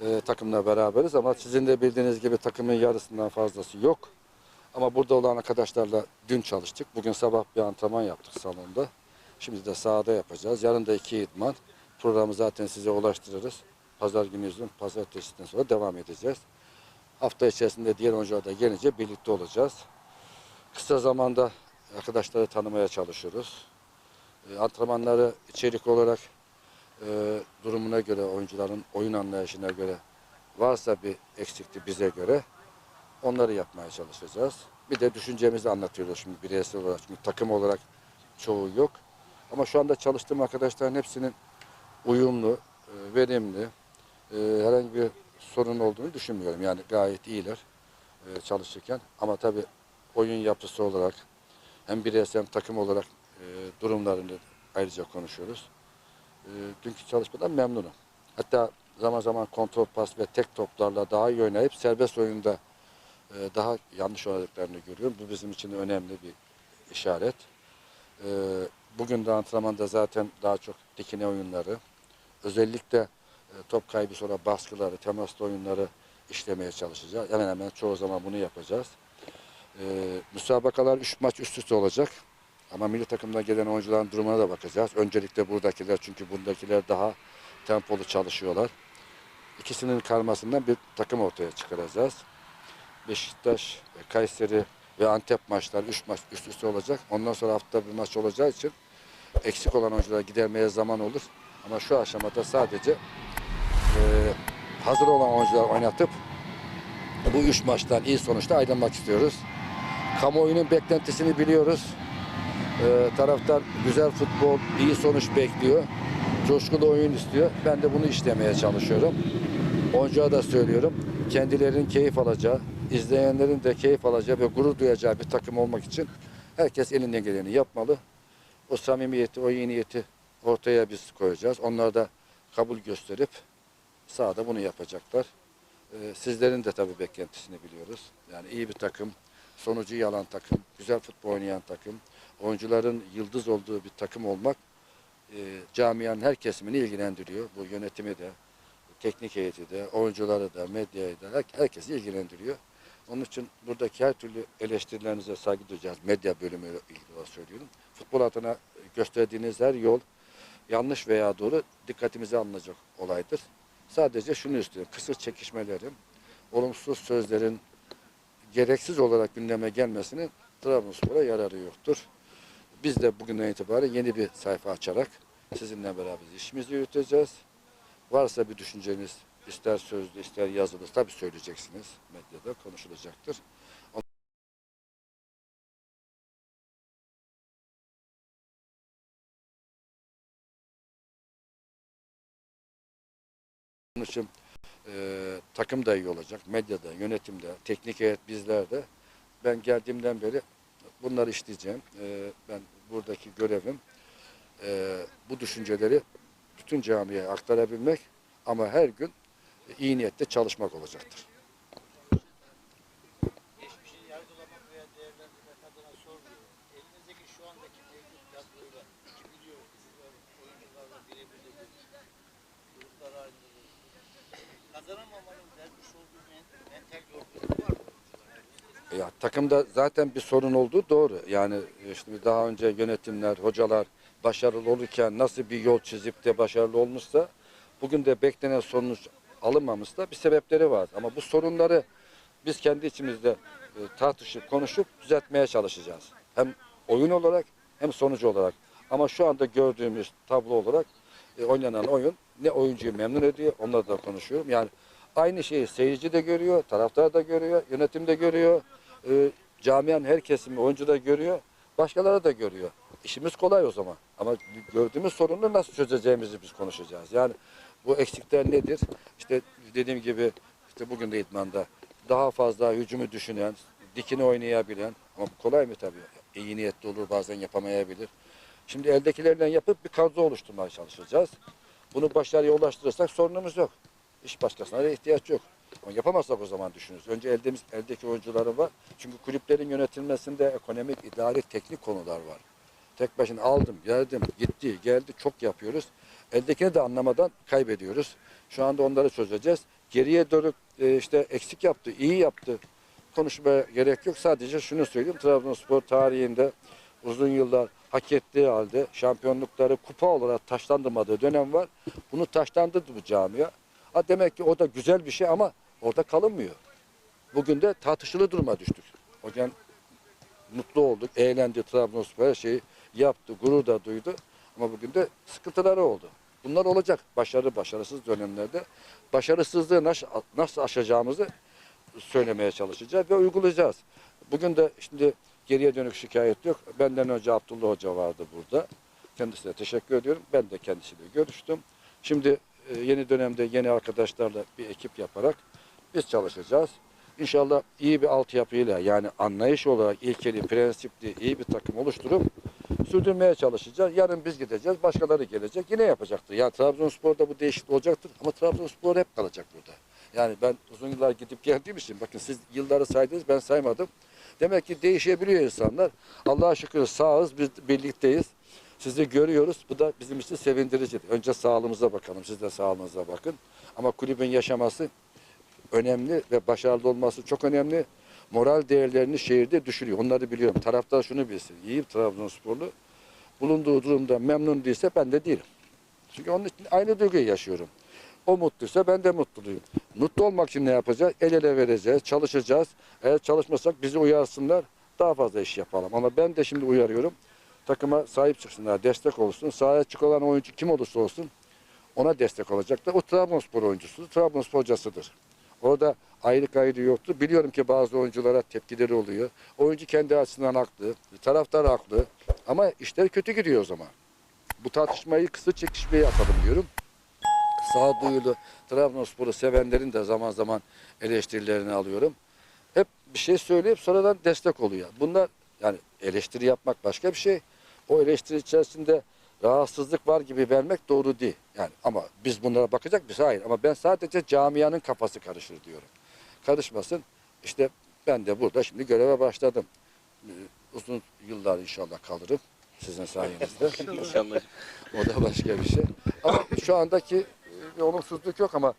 e, takımla beraberiz ama sizin de bildiğiniz gibi takımın yarısından fazlası yok. Ama burada olan arkadaşlarla dün çalıştık. Bugün sabah bir antrenman yaptık salonda. Şimdi de sahada yapacağız. Yarın da iki idman. Programı zaten size ulaştırırız. Pazar günü yüzün pazartesiden sonra devam edeceğiz. Hafta içerisinde diğer oyuncular da gelince birlikte olacağız. Kısa zamanda arkadaşları tanımaya çalışıyoruz. E, antrenmanları içerik olarak e, durumuna göre, oyuncuların oyun anlayışına göre varsa bir eksiklik bize göre onları yapmaya çalışacağız. Bir de düşüncemizi anlatıyoruz şimdi bireysel olarak. Çünkü takım olarak çoğu yok. Ama şu anda çalıştığım arkadaşların hepsinin uyumlu, e, verimli, e, herhangi bir sorun olduğunu düşünmüyorum. Yani gayet iyiler e, çalışırken. Ama tabii oyun yapısı olarak hem bireysel hem takım olarak e, durumlarını ayrıca konuşuyoruz. E, dünkü çalışmadan memnunum. Hatta zaman zaman kontrol pas ve tek toplarla daha iyi oynayıp serbest oyunda e, daha yanlış oynadıklarını görüyorum. Bu bizim için önemli bir işaret. E, bugün de antrenmanda zaten daha çok dikine oyunları, özellikle e, top kaybı sonra baskıları, temaslı oyunları işlemeye çalışacağız. Hemen hemen çoğu zaman bunu yapacağız. E, müsabakalar 3 maç üst üste olacak. Ama milli takımdan gelen oyuncuların durumuna da bakacağız. Öncelikle buradakiler çünkü buradakiler daha tempolu çalışıyorlar. İkisinin karmasından bir takım ortaya çıkaracağız. Beşiktaş, Kayseri ve Antep maçları 3 maç üst üste olacak. Ondan sonra hafta bir maç olacağı için eksik olan oyunculara gidermeye zaman olur. Ama şu aşamada sadece e, hazır olan oyuncular oynatıp bu üç maçtan iyi sonuçta ayrılmak istiyoruz. Kamuoyunun beklentisini biliyoruz. E, taraftar güzel futbol, iyi sonuç bekliyor. Coşkulu oyun istiyor. Ben de bunu işlemeye çalışıyorum. Oyuncuya da söylüyorum. Kendilerinin keyif alacağı, izleyenlerin de keyif alacağı ve gurur duyacağı bir takım olmak için herkes elinden geleni yapmalı. O samimiyeti, o iyi niyeti ortaya biz koyacağız. Onlar da kabul gösterip sahada bunu yapacaklar. Ee, sizlerin de tabii beklentisini biliyoruz. Yani iyi bir takım, sonucu iyi alan takım, güzel futbol oynayan takım, oyuncuların yıldız olduğu bir takım olmak e, camianın her kesimini ilgilendiriyor. Bu yönetimi de, teknik heyeti de, oyuncuları da, medyayı da her, herkesi ilgilendiriyor. Onun için buradaki her türlü eleştirilerinize saygı duyacağız. Medya bölümüyle ilgili olarak söylüyorum. Futbol adına gösterdiğiniz her yol yanlış veya doğru dikkatimize alınacak olaydır. Sadece şunu istiyorum. Kısır çekişmelerin, olumsuz sözlerin gereksiz olarak gündeme gelmesinin Trabzonspor'a yararı yoktur. Biz de bugünden itibaren yeni bir sayfa açarak sizinle beraber işimizi yürüteceğiz. Varsa bir düşünceniz ister sözlü ister yazılı tabii söyleyeceksiniz. Medyada konuşulacaktır. Onun için e, takım da iyi olacak. Medyada, yönetimde, teknik heyet bizlerde. Ben geldiğimden beri bunları işleyeceğim. E, ben buradaki görevim e, bu düşünceleri bütün camiye aktarabilmek ama her gün iyi niyetle çalışmak olacaktır. geçmişi yargılamak veya değerlendirmek adına sormuyorum. Elinizdeki şu andaki mevcut kadroyla ki biliyorum ki siz oyuncularla birebir de görüştünüz. Gruplar halinde görüştünüz. Kazanamamanın vermiş olduğu men- mental yorgunluk var mı? oyuncularda? Ya takımda zaten bir sorun olduğu doğru. Yani e, işte daha önce yönetimler, hocalar başarılı olurken nasıl bir yol çizip de başarılı olmuşsa bugün de beklenen sonuç alınmamışsa bir sebepleri var. Ama bu sorunları biz kendi içimizde e, tartışıp konuşup düzeltmeye çalışacağız. Hem oyun olarak hem sonucu olarak. Ama şu anda gördüğümüz tablo olarak e, oynanan oyun ne oyuncuyu memnun ediyor onları da konuşuyorum. Yani aynı şeyi seyirci de görüyor, taraftar da görüyor, yönetim de görüyor, e, camianın her kesimi oyuncu da görüyor, başkaları da görüyor. İşimiz kolay o zaman. Ama gördüğümüz sorunu nasıl çözeceğimizi biz konuşacağız. Yani bu eksikler nedir? İşte dediğim gibi işte bugün de idmanda daha fazla hücumu düşünen, dikini oynayabilen ama bu kolay mı tabii? İyi niyetli olur bazen yapamayabilir. Şimdi eldekilerle yapıp bir kadro oluşturmaya çalışacağız. Bunu başarıya ulaştırırsak sorunumuz yok. İş başkasına da ihtiyaç yok. Ama yapamazsak o zaman düşünürüz. Önce eldemiz, eldeki oyuncuları var. Çünkü kulüplerin yönetilmesinde ekonomik, idari, teknik konular var. Tek başına aldım, geldim, gitti, geldi çok yapıyoruz. Eldekini de anlamadan kaybediyoruz. Şu anda onları çözeceğiz. geriye dönüp e, işte eksik yaptı, iyi yaptı. Konuşmaya gerek yok. Sadece şunu söyleyeyim. Trabzonspor tarihinde uzun yıllar hak ettiği halde şampiyonlukları kupa olarak taşlandırmadığı dönem var. Bunu taşlandırdı bu camia. Ha demek ki o da güzel bir şey ama orada kalınmıyor. Bugün de tartışılı duruma düştük. Gün mutlu olduk, eğlendi Trabzonspor her şeyi yaptı, gurur da duydu. Ama bugün de sıkıntıları oldu. Bunlar olacak başarı başarısız dönemlerde. Başarısızlığı nasıl, nasıl aşacağımızı söylemeye çalışacağız ve uygulayacağız. Bugün de şimdi geriye dönük şikayet yok. Benden önce Abdullah Hoca vardı burada. Kendisine teşekkür ediyorum. Ben de kendisiyle görüştüm. Şimdi yeni dönemde yeni arkadaşlarla bir ekip yaparak biz çalışacağız. İnşallah iyi bir altyapıyla yani anlayış olarak ilkeli, prensipli iyi bir takım oluşturup sürdürmeye çalışacağız. Yarın biz gideceğiz, başkaları gelecek yine yapacaktır. Yani Trabzonspor'da bu değişiklik olacaktır ama Trabzonspor hep kalacak burada. Yani ben uzun yıllar gidip geldiğim için bakın siz yılları saydınız ben saymadım. Demek ki değişebiliyor insanlar. Allah'a şükür sağız, biz birlikteyiz. Sizi görüyoruz. Bu da bizim için sevindirici. Önce sağlığımıza bakalım. Siz de sağlığınıza bakın. Ama kulübün yaşaması önemli ve başarılı olması çok önemli. Moral değerlerini şehirde düşürüyor. Onları biliyorum. Taraftar şunu bilsin. İyi Trabzonsporlu. Bulunduğu durumda memnun değilse ben de değilim. Çünkü onun için aynı duyguyu yaşıyorum. O mutluysa ben de mutluyum. Mutlu olmak için ne yapacağız? El ele vereceğiz, çalışacağız. Eğer çalışmasak bizi uyarsınlar, daha fazla iş yapalım. Ama ben de şimdi uyarıyorum. Takıma sahip çıksınlar, destek olsun. Sahaya çıkılan oyuncu kim olursa olsun ona destek olacaklar. O Trabzonspor oyuncusudur, Trabzonspor hocasıdır. Orada ayrı ayrı yoktu. Biliyorum ki bazı oyunculara tepkileri oluyor. Oyuncu kendi açısından haklı, taraftar haklı. Ama işler kötü gidiyor o zaman. Bu tartışmayı kısa çekişmeye atalım diyorum. Sağduyulu Trabzonspor'u sevenlerin de zaman zaman eleştirilerini alıyorum. Hep bir şey söyleyip sonradan destek oluyor. Bunlar yani eleştiri yapmak başka bir şey. O eleştiri içerisinde rahatsızlık var gibi vermek doğru değil. Yani ama biz bunlara bakacak biz hayır. Ama ben sadece camianın kafası karışır diyorum. Karışmasın. İşte ben de burada şimdi göreve başladım. Ee, Uzun yıllar inşallah kalırım sizin sayenizde. İnşallah. O da başka bir şey. Ama şu andaki e, bir olumsuzluk yok ama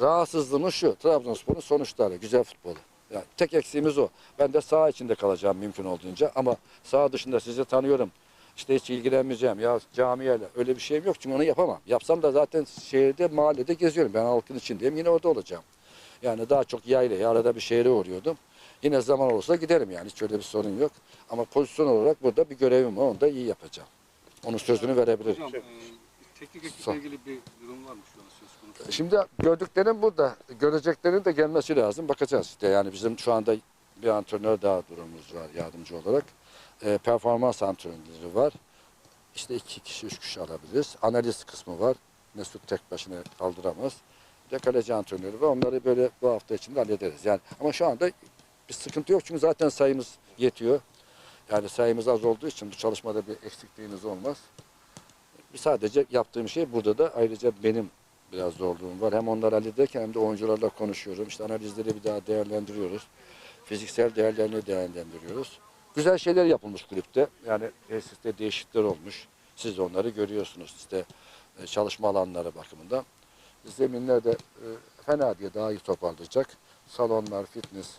rahatsızlığımız şu. Trabzonspor'un sonuçları, güzel futbolu. Yani tek eksiğimiz o. Ben de saha içinde kalacağım mümkün olduğunca ama saha dışında sizi tanıyorum. İşte hiç ilgilenmeyeceğim ya camiyle öyle bir şeyim yok çünkü onu yapamam. Yapsam da zaten şehirde mahallede geziyorum. Ben halkın içindeyim yine orada olacağım. Yani daha çok yayla arada bir şehre uğruyordum. Yine zaman olursa giderim yani hiç öyle bir sorun yok. Ama pozisyon olarak burada bir görevim var onu da iyi yapacağım. Onun sözünü verebilirim. Hocam, e, teknik ekiple ilgili bir durum var mı şu an söz konusu? Şimdi gördüklerim burada. Göreceklerin de gelmesi lazım. Bakacağız işte. Yani bizim şu anda bir antrenör daha durumumuz var yardımcı olarak. Ee, performans antrenörleri var. İşte iki kişi, üç kişi alabiliriz. Analiz kısmı var. Mesut tek başına kaldıramaz. Bir de kaleci antrenörü var. Onları böyle bu hafta içinde hallederiz. Yani ama şu anda bir sıkıntı yok çünkü zaten sayımız yetiyor. Yani sayımız az olduğu için bu çalışmada bir eksikliğiniz olmaz. Sadece yaptığım şey burada da ayrıca benim biraz zorluğum var. Hem onları hallederken hem de oyuncularla konuşuyorum. İşte analizleri bir daha değerlendiriyoruz. Fiziksel değerlerini değerlendiriyoruz. Güzel şeyler yapılmış kulüpte. Yani tesiste değişiklikler olmuş. Siz onları görüyorsunuz. İşte e, çalışma alanları bakımından. Zeminler de e, fena diye daha iyi toparlayacak. Salonlar, fitness,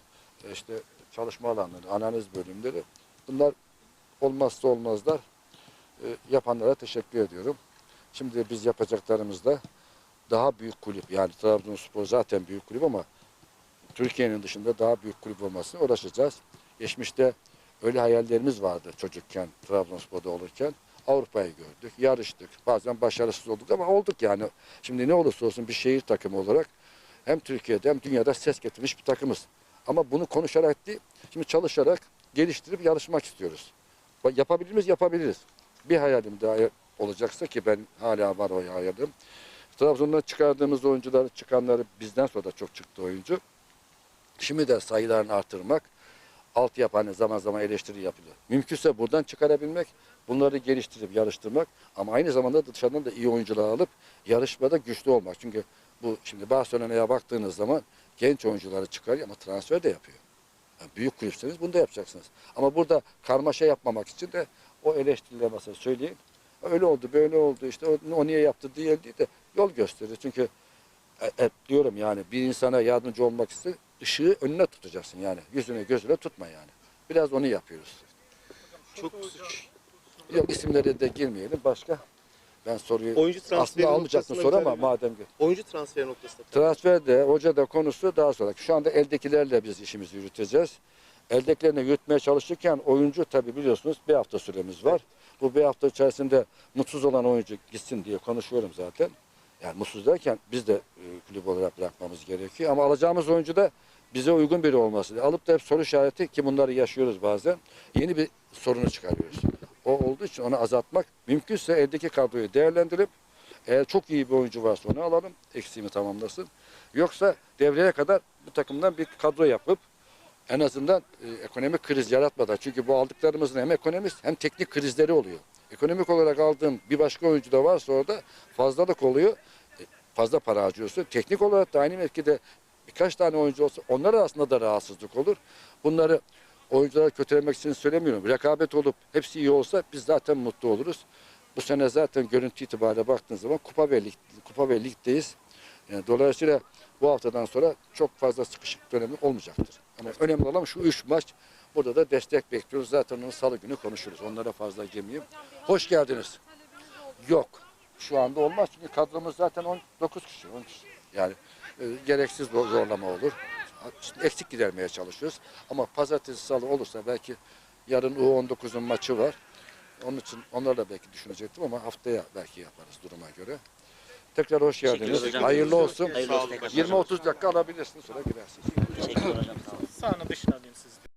e, işte çalışma alanları, analiz bölümleri. Bunlar olmazsa olmazlar. E, yapanlara teşekkür ediyorum. Şimdi biz yapacaklarımızda daha büyük kulüp yani Trabzonspor zaten büyük kulüp ama Türkiye'nin dışında daha büyük kulüp olmasına uğraşacağız. Geçmişte öyle hayallerimiz vardı çocukken Trabzonspor'da olurken. Avrupa'yı gördük, yarıştık. Bazen başarısız olduk ama olduk yani. Şimdi ne olursa olsun bir şehir takımı olarak hem Türkiye'de hem dünyada ses getirmiş bir takımız. Ama bunu konuşarak değil, şimdi çalışarak geliştirip yarışmak istiyoruz. Yapabilir miyiz? Yapabiliriz. Bir hayalim daha olacaksa ki ben hala var o hayalim. Trabzon'dan çıkardığımız oyuncuları çıkanları bizden sonra da çok çıktı oyuncu. Şimdi de sayılarını artırmak, altyapı hani zaman zaman eleştiri yapılıyor. Mümkünse buradan çıkarabilmek, bunları geliştirip yarıştırmak ama aynı zamanda da dışarıdan da iyi oyuncular alıp yarışmada güçlü olmak. Çünkü bu şimdi Barcelona'ya baktığınız zaman genç oyuncuları çıkarıyor ama transfer de yapıyor. Yani büyük kulüpseniz bunu da yapacaksınız. Ama burada karmaşa yapmamak için de o eleştirileri mesela söyleyin. Öyle oldu, böyle oldu işte o, niye yaptı diye değil de yol gösterir. Çünkü E, hep diyorum yani bir insana yardımcı olmak iste ışığı önüne tutacaksın yani. Yüzüne gözüne tutma yani. Biraz onu yapıyoruz. Çok suç. Yok isimlere de girmeyelim. Başka? Ben soruyu Oyuncu transferi aslında almayacaktım soru ama madem ki. Oyuncu transferi noktasında. Transfer de hoca da konusu daha sonra. Şu anda eldekilerle biz işimizi yürüteceğiz. Eldekilerini yürütmeye çalışırken oyuncu tabi biliyorsunuz bir hafta süremiz var. Bu bir hafta içerisinde mutsuz olan oyuncu gitsin diye konuşuyorum zaten. Yani mutsuz derken biz de e, kulüp olarak bırakmamız gerekiyor. Ama alacağımız oyuncu da bize uygun biri olması. Alıp da hep soru işareti ki bunları yaşıyoruz bazen. Yeni bir sorunu çıkarıyoruz. O olduğu için onu azaltmak mümkünse eldeki kadroyu değerlendirip eğer çok iyi bir oyuncu varsa onu alalım. Eksiğimi tamamlasın. Yoksa devreye kadar bu takımdan bir kadro yapıp en azından e, ekonomik kriz yaratmadan. Çünkü bu aldıklarımızın hem ekonomik hem teknik krizleri oluyor. Ekonomik olarak aldığım bir başka oyuncu da varsa orada fazlalık oluyor. E, fazla para harcıyorsun. Teknik olarak da aynı mevkide birkaç tane oyuncu olsa onlar arasında da rahatsızlık olur. Bunları oyunculara kötülemek için söylemiyorum. Rekabet olup hepsi iyi olsa biz zaten mutlu oluruz. Bu sene zaten görüntü itibariyle baktığınız zaman kupa ve lig, kupa ve ligdeyiz. Yani dolayısıyla bu haftadan sonra çok fazla sıkışık dönemi olmayacaktır. Ama önemli olan şu üç maç. Burada da destek bekliyoruz. Zaten onu salı günü konuşuruz. Onlara fazla girmeyeyim. Hoş geldiniz. Yok. Şu anda olmaz çünkü kadromuz zaten 19 kişi. 10 kişi. Yani e, gereksiz zor- zorlama olur. Şimdi eksik gidermeye çalışıyoruz. Ama pazartesi salı olursa belki yarın U19'un maçı var. Onun için onları da belki düşünecektim ama haftaya belki yaparız duruma göre. Tekrar hoş geldiniz. hocam. Hayırlı olsun. Hayırlı olsun tekrar. 20-30 dakika alabilirsiniz sonra girersiniz. Teşekkür hocam. Sağ olun. Sağını dışını alayım sizden.